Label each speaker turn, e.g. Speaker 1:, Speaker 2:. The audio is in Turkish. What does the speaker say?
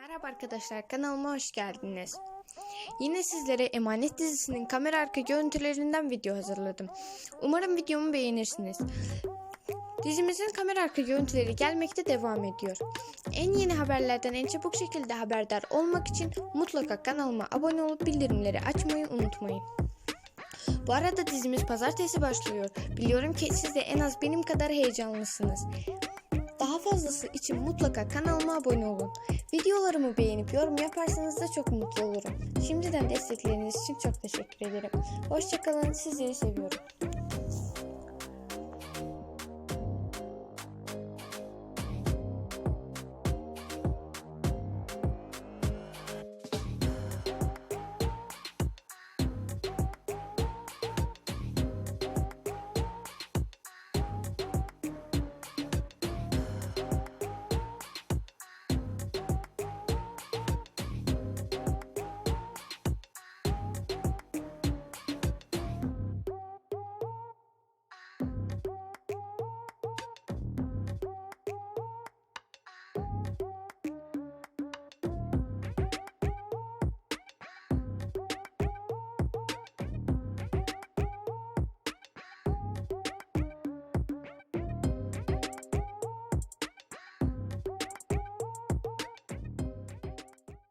Speaker 1: Merhaba arkadaşlar kanalıma hoş geldiniz. Yine sizlere Emanet dizisinin kamera arka görüntülerinden video hazırladım. Umarım videomu beğenirsiniz. Dizimizin kamera arka görüntüleri gelmekte devam ediyor. En yeni haberlerden en çabuk şekilde haberdar olmak için mutlaka kanalıma abone olup bildirimleri açmayı unutmayın. Bu arada dizimiz pazartesi başlıyor. Biliyorum ki siz de en az benim kadar heyecanlısınız. Daha fazlası için mutlaka kanalıma abone olun. Videolarımı beğenip yorum yaparsanız da çok mutlu olurum. Şimdiden destekleriniz için çok teşekkür ederim. Hoşçakalın, sizleri seviyorum.